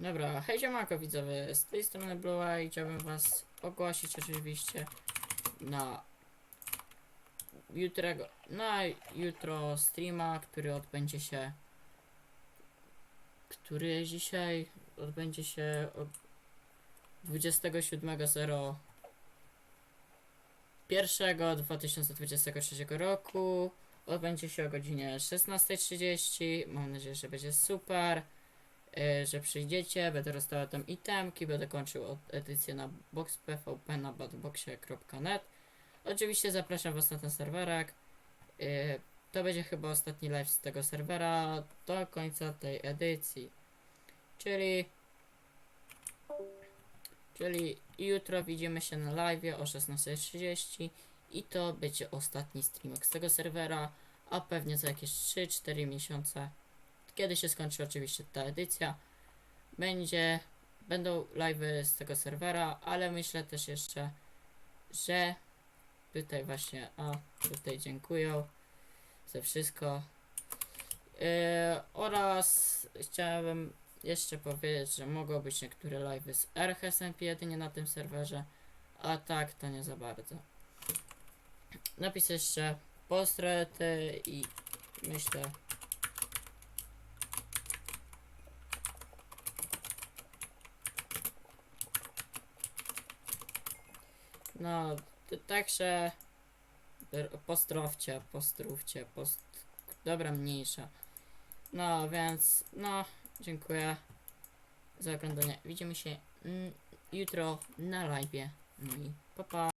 Dobra, hej siemanko widzowie, z tej strony Blue i chciałbym was ogłosić oczywiście na jutrego, na jutro streama, który odbędzie się który dzisiaj odbędzie się o 27.0 1 2023 roku. Odbędzie się o godzinie 16.30 mam nadzieję, że będzie super że przyjdziecie, będę rozdawał tam itemki, będę kończył edycję na boxpvp na badboxie.net. Oczywiście zapraszam was na ten serwerek. E, To będzie chyba ostatni live z tego serwera do końca tej edycji. Czyli Czyli jutro widzimy się na live o 16.30 i to będzie ostatni streamek z tego serwera, a pewnie za jakieś 3-4 miesiące kiedy się skończy oczywiście ta edycja, będzie, będą live'y z tego serwera, ale myślę też jeszcze, że tutaj właśnie, a tutaj dziękuję za wszystko. Yy, oraz chciałem jeszcze powiedzieć, że mogą być niektóre live'y z RHSMP jedynie na tym serwerze, a tak to nie za bardzo. Napiszę jeszcze postrety i myślę, No, także pozdrowcie, pozdrówcie, post... Dobra, mniejsza. No, więc, no, dziękuję za oglądanie. Widzimy się mm, jutro na live. No i pa pa.